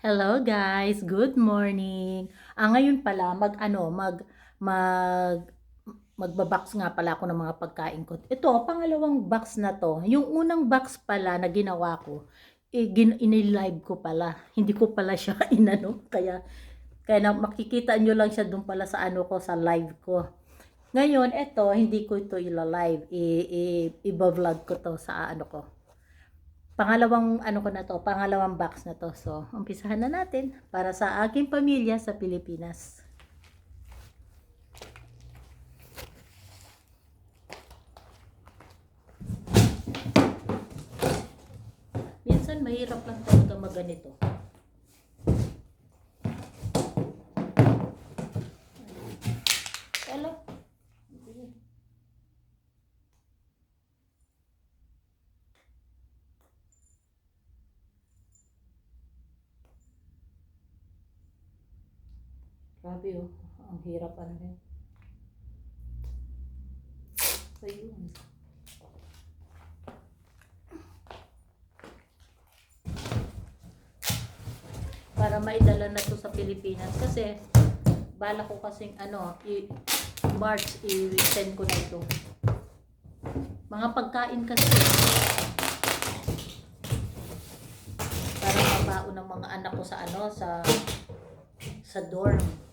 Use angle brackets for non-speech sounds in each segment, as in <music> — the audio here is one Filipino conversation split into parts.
Hello guys, good morning. Ah, ngayon pala mag ano, mag mag magbabox nga pala ako ng mga pagkain ko. Ito, pangalawang box na to. Yung unang box pala na ginawa ko, eh, gin, inilive ko pala. <laughs> Hindi ko pala siya <laughs> inano. Kaya, kaya na, makikita nyo lang siya dun pala sa ano ko, sa live ko. Ngayon, ito, hindi ko ito ila-live. I, i, i-vlog ko to sa ano ko, pangalawang ano ko na to, pangalawang box na to. So, umpisahan na natin para sa aking pamilya sa Pilipinas. Minsan mahirap lang talaga maganito. Grabe oh, ang hirap ano yun. So yun. Para maidala na to sa Pilipinas kasi bala ko kasing ano, i March i-send ko na ito. Mga pagkain kasi para mabaon ng mga anak ko sa ano sa sa dorm.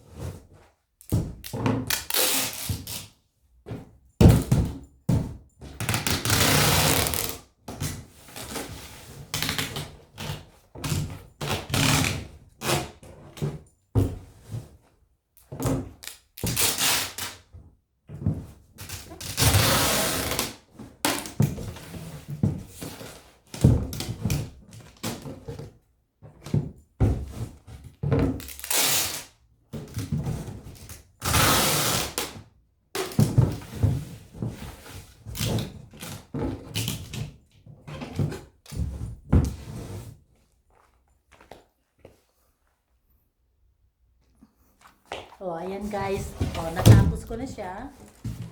Oh, ayan guys. Oh, natapos ko na siya.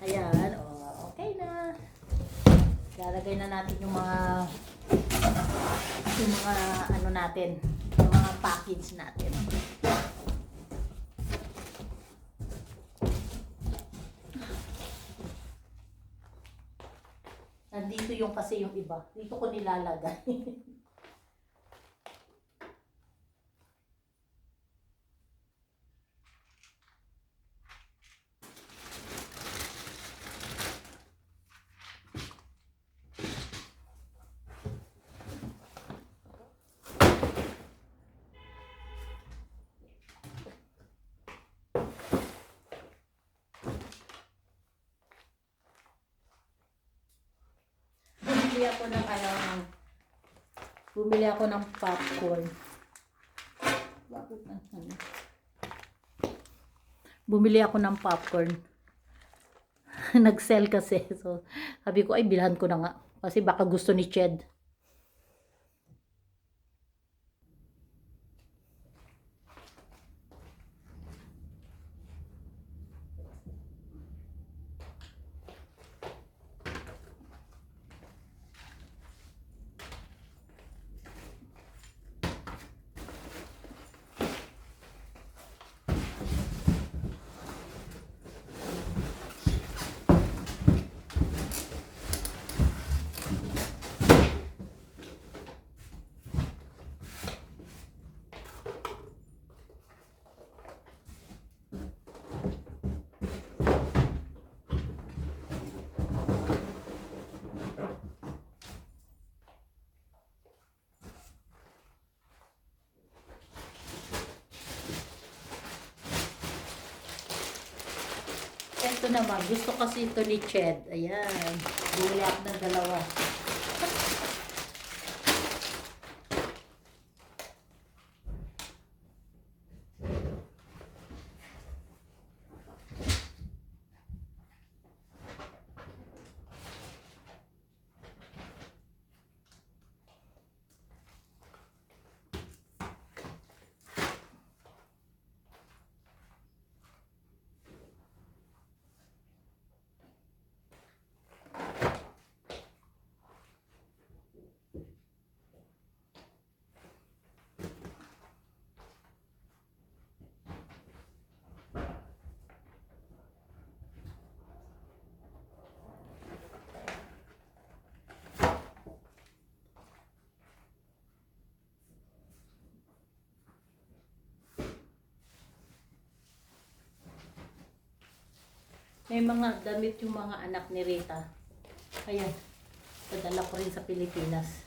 Ayan, oh, okay na. Lalagay na natin yung mga yung mga ano natin, yung mga package natin. Nandito yung kasi yung iba. Dito ko nilalagay. <laughs> Bumili ako ng ano, bumili ako ng popcorn. Ano? Bumili ako ng popcorn. <laughs> Nag-sell kasi. So, sabi ko, ay, bilhan ko na nga. Kasi baka gusto ni Ched. Ito naman, gusto kasi ito ni Ched. Ayan. Bumili ako ng dalawa. May mga damit yung mga anak ni Rita. Ayan. Padala ko rin sa Pilipinas.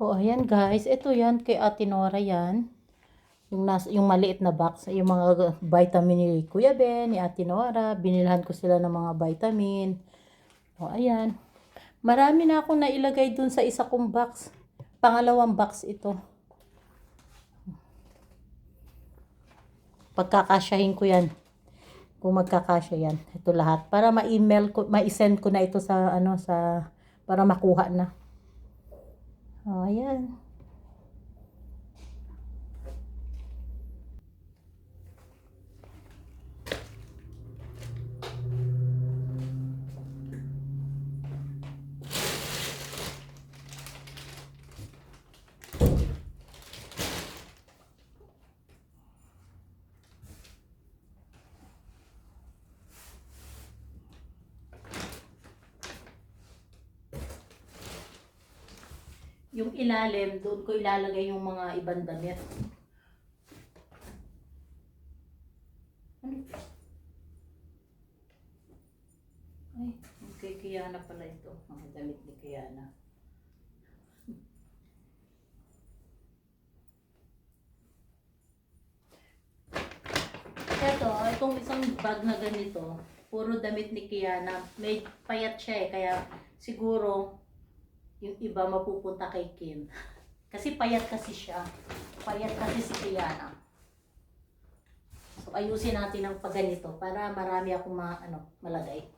Oh, ayan guys. Ito yan kay Ate Nora yan. Yung, nas, yung maliit na box. Yung mga vitamin ni Kuya Ben, ni Ate Nora. Binilhan ko sila ng mga vitamin. Oh, ayan. Marami na akong nailagay dun sa isa kong box. Pangalawang box ito. Pagkakasyahin ko yan. Kung magkakasya yan. Ito lahat. Para ma-email ko, ma-send ko na ito sa, ano, sa, para makuha na. Oh, ayan. Yung ilalim, doon ko ilalagay yung mga ibang damit. Ano? Ay, kay Kiana pala ito. Mga damit ni Kiana. Ito, itong isang bag na ganito, puro damit ni Kiana. May payat siya eh, kaya siguro yung iba mapupunta kay Kim. Kasi payat kasi siya. Payat kasi si Kiana. So ayusin natin ang pagganito para marami akong ma, ano, malagay.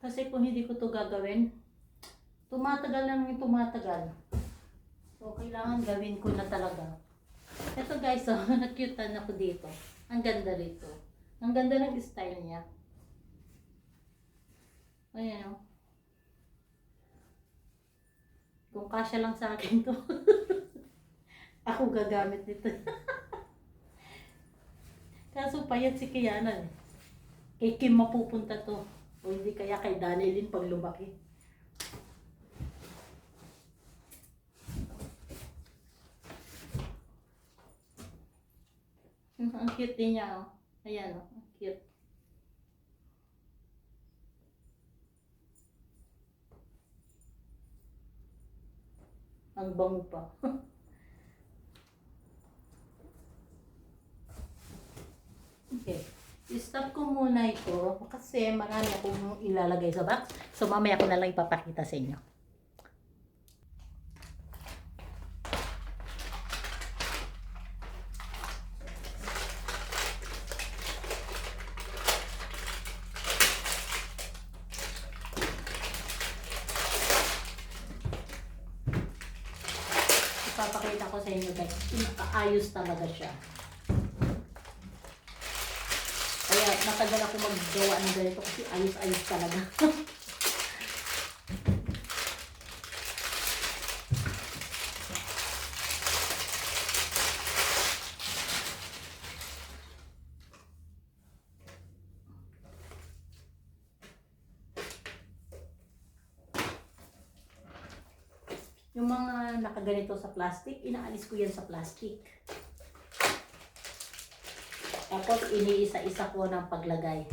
Kasi kung hindi ko to gagawin, tumatagal lang yung tumatagal. So, kailangan gawin ko na talaga. Ito guys, oh, <laughs> nakyutan ako dito. Ang ganda rito. Ang ganda ng style niya. Ayan oh. Kung kasya lang sa akin to. <laughs> ako gagamit nito. <laughs> Kaso payat si Kiana eh. Kay Kim mapupunta to. O hindi kaya kay Danilin pag lumaki. <laughs> Ang cute din niya, oh. Ayan, oh. Ang cute. Ang bango pa. <laughs> okay. I-stop ko muna ito kasi marami akong ilalagay sa box. So mamaya ko na lang ipapakita sa inyo. Ipapakita ko sa inyo guys. Ayos talaga siya. Kaya matagal ako maggawa ng ganito kasi ayos-ayos talaga. <laughs> Yung mga nakaganito sa plastic, inaalis ko yan sa plastic. Tapos iniisa-isa ko ng paglagay.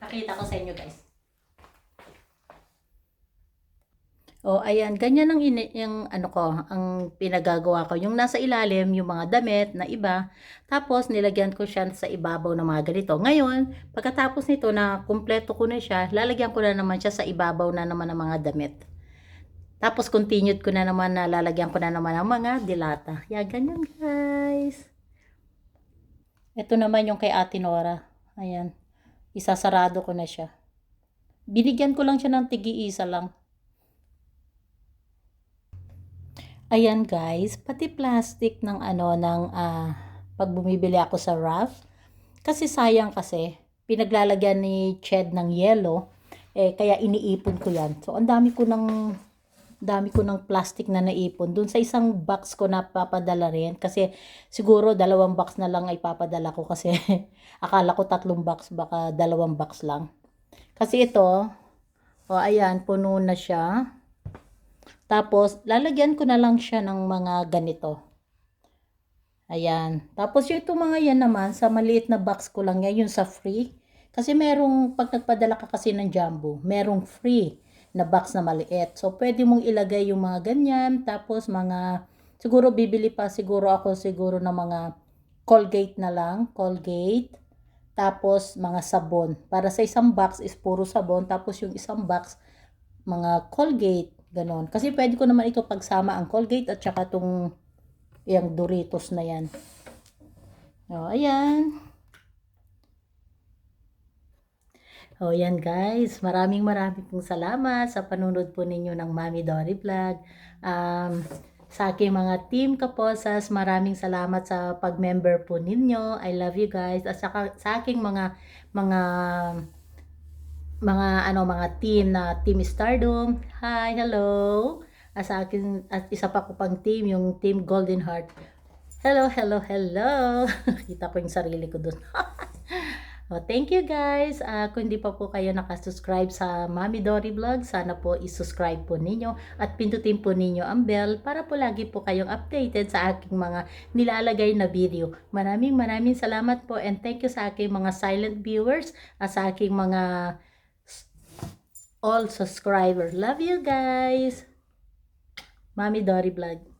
Pakita ko sa inyo guys. Oh, ayan, ganyan ang ini yung ano ko, ang pinagagawa ko. Yung nasa ilalim, yung mga damit na iba, tapos nilagyan ko siya sa ibabaw ng mga ganito. Ngayon, pagkatapos nito na kumpleto ko na siya, lalagyan ko na naman siya sa ibabaw na naman ng mga damit. Tapos continued ko na naman na lalagyan ko na naman ng mga dilata. Yeah, ganyan guys. Ito naman yung kay Ate Nora. Ayan. Isasarado ko na siya. Binigyan ko lang siya ng tigi-isa lang. Ayan guys, pati plastic ng ano ng ah, pag bumibili ako sa raft. Kasi sayang kasi pinaglalagyan ni Ched ng yellow eh kaya iniipon ko 'yan. So ang dami ko ng dami ko ng plastic na naipon dun sa isang box ko na papadala rin kasi siguro dalawang box na lang ay papadala ko kasi <laughs> akala ko tatlong box baka dalawang box lang. Kasi ito, oh ayan, puno na siya. Tapos, lalagyan ko na lang siya ng mga ganito. Ayan. Tapos, yung itong mga yan naman, sa maliit na box ko lang yan, yung sa free. Kasi merong, pag nagpadala ka kasi ng jumbo, merong free na box na maliit. So, pwede mong ilagay yung mga ganyan. Tapos, mga, siguro bibili pa siguro ako siguro ng mga Colgate na lang. Colgate. Tapos, mga sabon. Para sa isang box is puro sabon. Tapos, yung isang box, mga Colgate. Ganon. Kasi pwede ko naman ito pagsama ang Colgate at saka itong yung Doritos na yan. O, ayan. O, yan guys. Maraming maraming pong salamat sa panunod po ninyo ng Mami Dory Vlog. Um, sa aking mga team kaposas, maraming salamat sa pag-member po ninyo. I love you guys. At saka, sa aking mga mga mga ano mga team na Team Stardom. Hi, hello. At sa akin at isa pa ko pang team, yung Team Golden Heart. Hello, hello, hello. <laughs> Kita ko yung sarili ko doon. <laughs> oh, thank you guys. Ah, kung hindi pa po kayo nakasubscribe sa Mami Dory Vlog, sana po isubscribe po ninyo at pindutin po ninyo ang bell para po lagi po kayong updated sa aking mga nilalagay na video. Maraming maraming salamat po and thank you sa aking mga silent viewers at sa aking mga all subscriber. Love you guys. Mami Dory Vlog.